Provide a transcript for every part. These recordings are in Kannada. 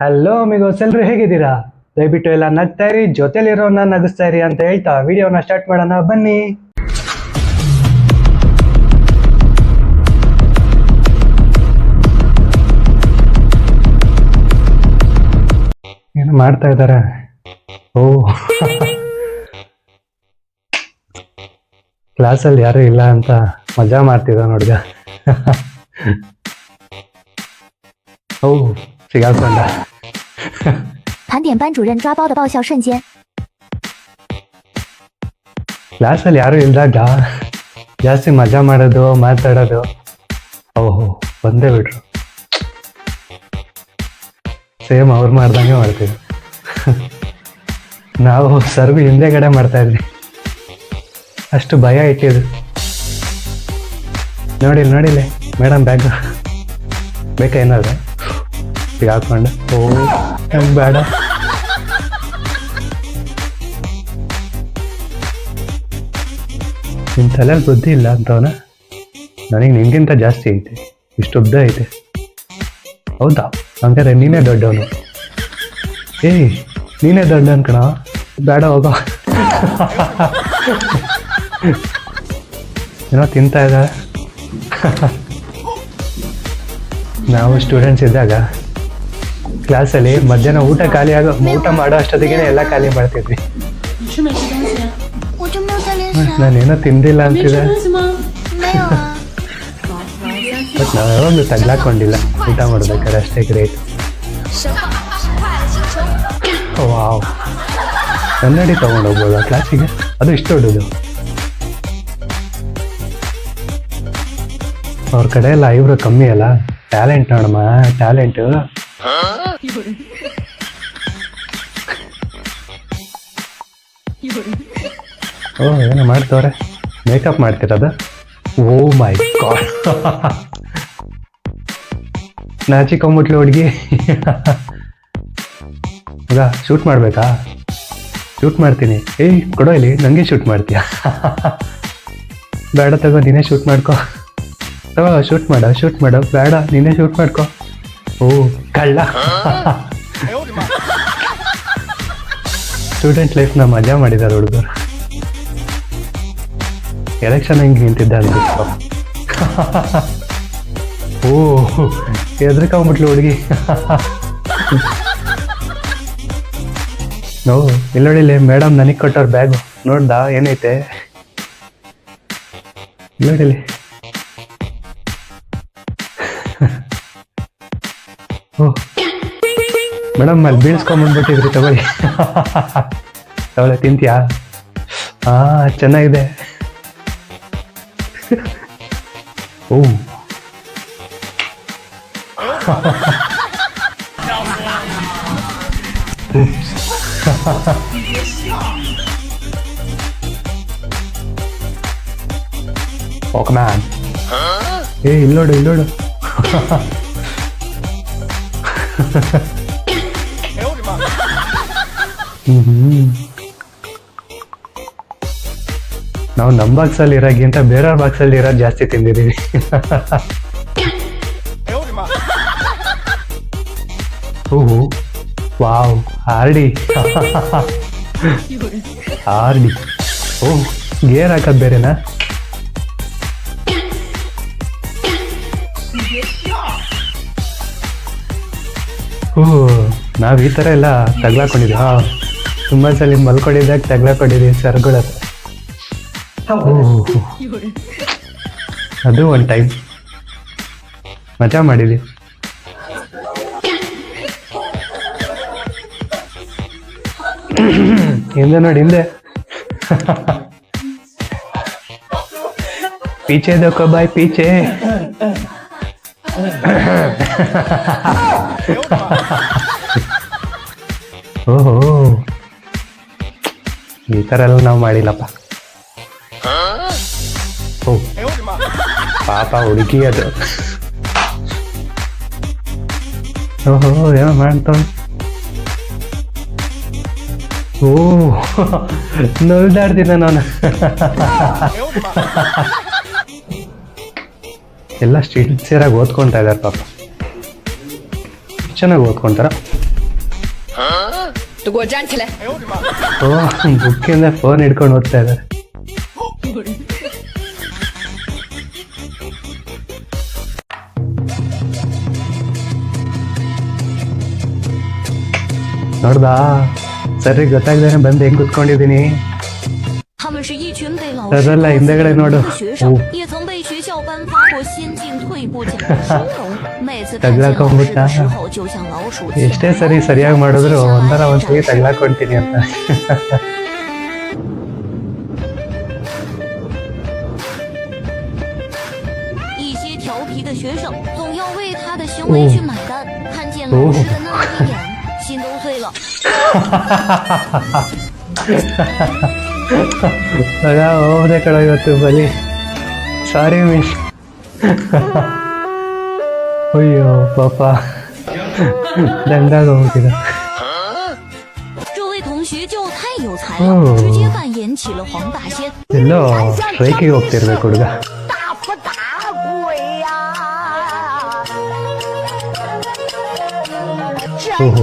ಹಲೋ ಅಮಿಗೋಸ್ ಎಲ್ಲರೂ ಹೇಗಿದ್ದೀರಾ? ದಯವಿಟ್ಟು ಎಲ್ಲ ನಗ್ತಾ ಇರಿ ಜೊತೆಲಿರೋನ್ನ ನಗಿಸ್ತಾ ಇರಿ ಅಂತ ಹೇಳ್ತಾ ವಿಡಿಯೋನ ಸ್ಟಾರ್ಟ್ ಮಾಡೋಣ, ಬನ್ನಿ. ಏನು ಮಾಡ್ತಾ ಇದ್ದಾರೆ? ಓ. ಕ್ಲಾಸಲ್ಲಿ ಯಾರು ಇಲ್ಲ ಅಂತ ಮಜಾ ಮಾಡ್ತಿದ್ದ ನೋಡಿದ ಓ. ಸಿಗಾಕೊಂಡ 盘点班主任抓包的爆笑瞬间。 ಕ್ಲಾಸಲ್ಲಿ ಯಾರು ಇಲ್ದಾಗ ಜಾಸ್ತಿ ಮಜಾ ಮಾಡೋದು ಮಾತಾಡೋದು ಓಹೋ ಬಂದೇ ಬಿಟ್ರು ಸೇಮ್ ಅವ್ರು ಮಾಡ್ದಂಗೆ ಮಾಡ್ತೀವಿ ನಾವು ಸರ್ವಿ ಹಿಂದೆಗಡೆ ಮಾಡ್ತಾ ಇದ್ವಿ ಅಷ್ಟು ಭಯ ಇಟ್ಟಿದ್ದು ನೋಡಿಲ್ಲ ನೋಡಿಲ್ಲ ಮೇಡಮ್ ಬ್ಯಾಗ್ ಬೇಕಾ ಏನಾದ್ರು ಈಗ ಹಾಕೊಂಡು. ಓ, ಹೆಂಗ್ ಬೇಡ. ನಿನ್ನ ತಲೆಯಲ್ಲಿ ಬುದ್ಧಿ ಇಲ್ಲ ಅಂತವನ? ನನಗೆ ನಿನ್ಗಿಂತ ಜಾಸ್ತಿ ಐತೆ. ಇಷ್ಟು ಉದ್ದ ಐತೆ. ಹೌದಾ? ಹಂಗಾರೆ ನೀನೇ ದೊಡ್ಡವನು. ಏಯ್, ನೀನೇ ದೊಡ್ಡ ಅನ್ಕಣ ಬೇಡ, ಹೋಗ. ಏನೋ ತಿಂತಾ ಇದ್ದ ನಾವು ಸ್ಟೂಡೆಂಟ್ಸ್ ಇದ್ದಾಗ ಕ್ಲಾಸಲ್ಲಿ ಮಧ್ಯಾಹ್ನ ಊಟ ಖಾಲಿ ಆಗೋ ಊಟ ಮಾಡೋ ಅಷ್ಟೊತ್ತಿಗೆ ಎಲ್ಲ ಖಾಲಿ ಮಾಡ್ತಿದ್ವಿ. ನಾನೇನೋ ತಿಂದಿಲ್ಲ ಅಂತಿದೆ. ಬಟ್ ನಾವು ಯಾವಾಗಲೂ ತಗ್ಲಾಕೊಂಡಿಲ್ಲ. ಊಟ ಮಾಡ್ಬೇಕಾದ್ರೆ ಅಷ್ಟೇ ಗ್ರೇಟ್ ವಾವ್ ಕನ್ನಡಿ ತೊಗೊಂಡು ಹೋಗ್ಬೋದು ಆ ಕ್ಲಾಸಿಗೆ ಅದು ಇಷ್ಟು ದೊಡ್ಡದು. ಅವ್ರ ಕಡೆ ಎಲ್ಲ ಐವ್ರು ಕಮ್ಮಿ ಅಲ್ಲ. ಟ್ಯಾಲೆಂಟ್ ನೋಡಮ್ಮ ಟ್ಯಾಲೆಂಟು ಓ, ಏನೋ ಮಾಡ್ತವ್ರೆ? ಮೇಕಪ್ ಮಾಡ್ತಿರೋದು ಓ ಮೈ ಗಾಡ್ ನಾಚಿಕೊಂಬಿಟ್ಲು ಹುಡುಗಿ. ಈಗ ಶೂಟ್ ಮಾಡಬೇಕಾ? ಶೂಟ್ ಮಾಡ್ತೀನಿ. ಏಯ್, ಕೊಡೋ ಇಲ್ಲಿ ನನಗೆ ಶೂಟ್ ಮಾಡ್ತೀಯಾ? ಬೇಡ ತಗೋ, ನೀನೇ ಶೂಟ್ ಮಾಡ್ಕೋ. ತಗೋ ಶೂಟ್ ಮಾಡೋ ಶೂಟ್ ಮಾಡು. ಬೇಡ, ನೀನೇ ಶೂಟ್ ಮಾಡ್ಕೋ. ಓ ಕಳ್ಳ ಸ್ಟೂಡೆಂಟ್ ಲೈಫ್ನ ಮಜಾ ಮಾಡಿದ್ದಾರೆ ಹುಡುಗರು. ಎಲೆಕ್ಷನ್ ಹೆಂಗೆ ನಿಂತಿದ್ದ ಅನ್ಬಿಟ್ಟು ಓ ಎದ್ರಕೊಂಬಿಟ್ಲು ಹುಡುಗಿ. ನೋ ನೋಡಿಲ್ಲ ಮೇಡಮ್ ನನಗೆ ಕೊಟ್ಟವ್ರ ಬ್ಯಾಗು ನೋಡ್ದ, ಏನೈತೆ? ಇಲ್ಲ ಓ ಮೇಡಮ್ ಅಲ್ಲಿ ಬೀಳ್ಸ್ಕೊಂಡ್ಬಂದ್ಬಿಟ್ಟಿದ್ರಿ ತಗೊಳ್ಳಿ. ತಗೊಳ್ಳಿ ತಿಂತೀಯಾ? ಹಾ ಚೆನ್ನಾಗಿದೆ. ಓ. ಓಕೆ ಮ್ಯಾನ್ ಏ ಇಲ್ಲೋಡು ಇಲ್ಲೋಡು ನಾವು ನಮ್ಮ ಬಾಕ್ಸಲ್ಲಿ ಇರೋಕ್ಕಿಂತ ಬೇರೆಯವ್ರ ಬಾಕ್ಸಲ್ಲಿ ಇರೋದು ಜಾಸ್ತಿ ತಿಂದಿದ್ದೀವಿ. ಓಹೋ, ವಾವ್ ಆರ್ಡಿ ಆರ್ಡಿ ಓಹ್, ಗೇರ್ ಹಾಕೋದು ಬೇರೆನಾ? ಓ ನಾವು ಈ ಥರ ಎಲ್ಲ ತಗ್ಲಾಕೊಂಡಿದ್ವಿ. ಹಾಂ ತುಂಬ ಸಲ ಮಲ್ಕೊಂಡಿದ್ದಾಗ ತಗ್ಲಾಕೊಂಡಿದ್ದೀವಿ ಸರ್ಗಳ ಅದು ಒನ್ ಟೈಮ್ ಮಜಾ ಮಾಡಿದ್ವಿ. ಹಿಂದೆ ನೋಡಿ ಹಿಂದೆ. ಪೀಚೆ ದೊಕ್ಕ ಬಾಯ್ ಪೀಚೆ. ಓಹೋ. ಈ ತರ ಎಲ್ಲ ನಾವು ಮಾಡಿಲ್ಲಪ್ಪ. ಓ. ಪಾಪ ಹುಡುಗಿ ಅದು. ಓಹೋ, ಏನೋ ಮಾಡ್ತಾವ ಓ. ನಲ್ದಾಡ್ತಿದ್ದ ನಾನು. ಎಲ್ಲ ಸಿನ್ಸಿಯರಾಗಿ ಓದ್ಕೊಳ್ತಾ ಇದ್ದಾರೆ ಪಾಪ. ಚೆನ್ನಾಗಿ ಓದ್ಕೊತಾರೆ? ಬುಕ್ಕಿಂದ ಫೋನ್ ಹಿಡ್ಕೊಂಡು ಓದ್ತಾ ಇದ್ದಾರೆ. ನೋಡ್ದಾ? ಸರಿ ಗೊತ್ತಾಗ್ದೇನೆ ಬಂದು ಹೆಂಗ್ ಕುತ್ಕೊಂಡಿದ್ದೀನಿ? 们是一群被老 ಅದೆಲ್ಲ ಹಿಂದೆಗಡೆ ನೋಡು 的学生 ಓ，也曾被学校颁发过先进退步奖的生龙。每次看 ತಗ್ಲಾಕೊಂಡ್ಬಿಟ್ಟ 见老师的时候，就像老鼠见 ಎಷ್ಟೇ ಸರಿ ಸರಿಯಾಗಿ ಮಾಡಿದ್ರು ಒಂದರ ಒಂದ್ಸರಿ ತಗ್ಲಾಕೊಂತೀನಿ ಅಂತ 一些调皮的学生总要为他的行为去买单。看见老师的那么一眼，心都碎了。 ಮಗ ಹೋದೆ ಕಡ ಇವತ್ತು ಬಲಿ. ಸಾರಿ ಮಿಸ್ ಅಯ್ಯೋ, ಪಾಪ. ದಂಡಾಗ ಹೋಗಿದ ಎಲ್ಲೋ ಬೈಕಿಗೆ ಹೋಗ್ತಿರ್ಬೇಕು ಹುಡುಗ. ಓಹೋ.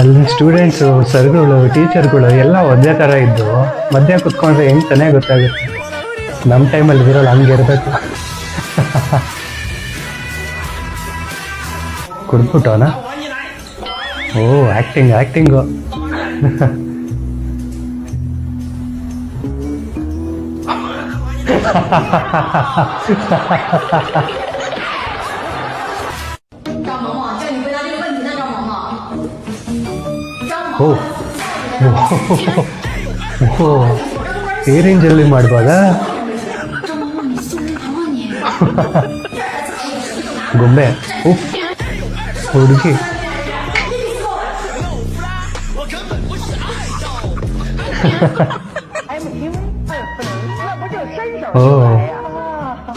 ಅಲ್ಲಿ ಸ್ಟೂಡೆಂಟ್ಸು ಸರ್ಗಳು ಟೀಚರ್ಗಳು ಎಲ್ಲ ಒಂದೇ ಥರ ಇದ್ದು, ಮಧ್ಯ ಕುತ್ಕೊಂಡ್ರೆ ಹೆಂಗ್ ತಾನೇ ಗೊತ್ತಾಗುತ್ತೆ. ನಮ್ಮ ಟೈಮಲ್ಲಿ ಇರೋಲ್ಲ, ಹಂಗೆ ಇರಬೇಕು. ಕುಡ್ಬಿಟ್ಟವನ ಓ ಆ್ಯಕ್ಟಿಂಗ್ ಆ್ಯಕ್ಟಿಂಗು ಓ ಓ ಈ ರೇಂಜಲ್ಲಿ ಮಾಡುವಾಗ ಗೊಂಬೆ ಉಫ್ ಹುಡುಗಿ. ಓ,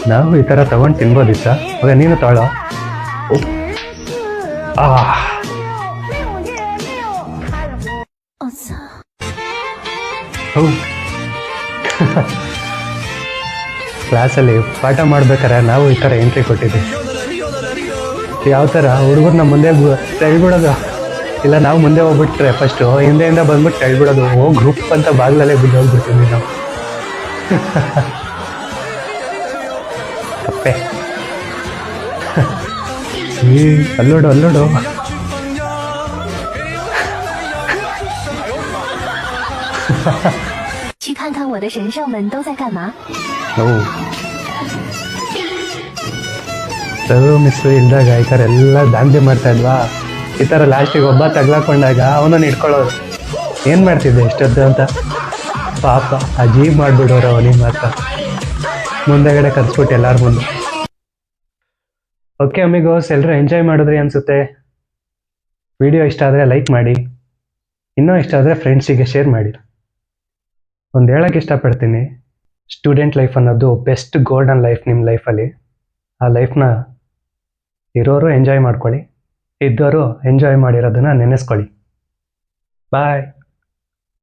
ನಾವು ಈ ಥರ ತಗೊಂಡು ತಿನ್ಬೋದಿತ್ತ? ಅದೇ ನೀನು ತಾಳ. ಆ. ಕ್ಲಾಸಲ್ಲಿ ಪಾಠ ಮಾಡ್ಬೇಕಾರೆ ನಾವು ಈ ಥರ ಎಂಟ್ರಿ ಕೊಟ್ಟಿದ್ವಿ. ಯಾವ ಥರ? ಹುಡುಗರನ್ನ ಮುಂದೆ ತೆಳ್ಬಿಡೋದು ಇಲ್ಲ, ನಾವು ಮುಂದೆ ಹೋಗ್ಬಿಟ್ರೆ ಫಸ್ಟು ಹಿಂದೆಯಿಂದ ಬಂದ್ಬಿಟ್ಟು ತಳ್ಬಿಡೋದು ಓ ಗ್ರೂಪ್ ಅಂತ ಬಾಗ್ಲಲ್ಲೇ ಬಿದ್ದು ಹೋಗ್ಬಿಡ್ತೀವಿ ನಾವು. ತಪ್ಪೆ. ಅಲ್ಲೋಡು ಅಲ್ಲೋಡು. 去看看我的神兽们都在干嘛。 ನಾವು ಸರು ಮಿಸ್ ಇಲ್ದಾಗ ಈ ಥರ ಎಲ್ಲ ದಾಂಧೆ ಮಾಡ್ತಾ ಇದ್ವಾ ಈ ಥರ ಲಾಸ್ಟಿಗೆ ಒಬ್ಬ ತಗ್ಲಾಕೊಂಡಾಗ ಅವನನ್ನು ಇಟ್ಕೊಳ್ಳೋರು ಏನು ಮಾಡ್ತಿದ್ದೆ ಎಷ್ಟೊತ್ತು ಅಂತ ಪಾಪ ಅಜೀಬ್ ಮಾಡಿಬಿಡೋರು ಅವನಿಗೆ ಮಾತ್ರ ಮುಂದೆಗಡೆ ಕರ್ಸ್ಬಿಟ್ಟು ಎಲ್ಲರ ಮುಂದೆ ಓಕೆ ಅಮಿಗೋಸ್ ಎಲ್ಲರೂ ಎಂಜಾಯ್ ಮಾಡಿದ್ರಿ ಅನಿಸುತ್ತೆ ವಿಡಿಯೋ ಇಷ್ಟ ಆದರೆ ಲೈಕ್ ಮಾಡಿ ಇನ್ನೂ ಇಷ್ಟ ಆದರೆ ಫ್ರೆಂಡ್ಸಿಗೆ ಶೇರ್ ಮಾಡಿ ಒಂದು ಹೇಳಕ್ಕೆ ಇಷ್ಟಪಡ್ತೀನಿ. ಸ್ಟೂಡೆಂಟ್ ಲೈಫ್ ಅನ್ನೋದು ಬೆಸ್ಟ್ ಗೋಲ್ಡನ್ ಲೈಫ್ ನಿಮ್ಮ ಲೈಫಲ್ಲಿ ಆ ಲೈಫ್ನ ಇರೋರು ಎಂಜಾಯ್ ಮಾಡ್ಕೊಳ್ಳಿ. ಇದ್ದವರು ಎಂಜಾಯ್ ಮಾಡಿರೋದನ್ನು ನೆನೆಸ್ಕೊಳ್ಳಿ. ಬಾಯ್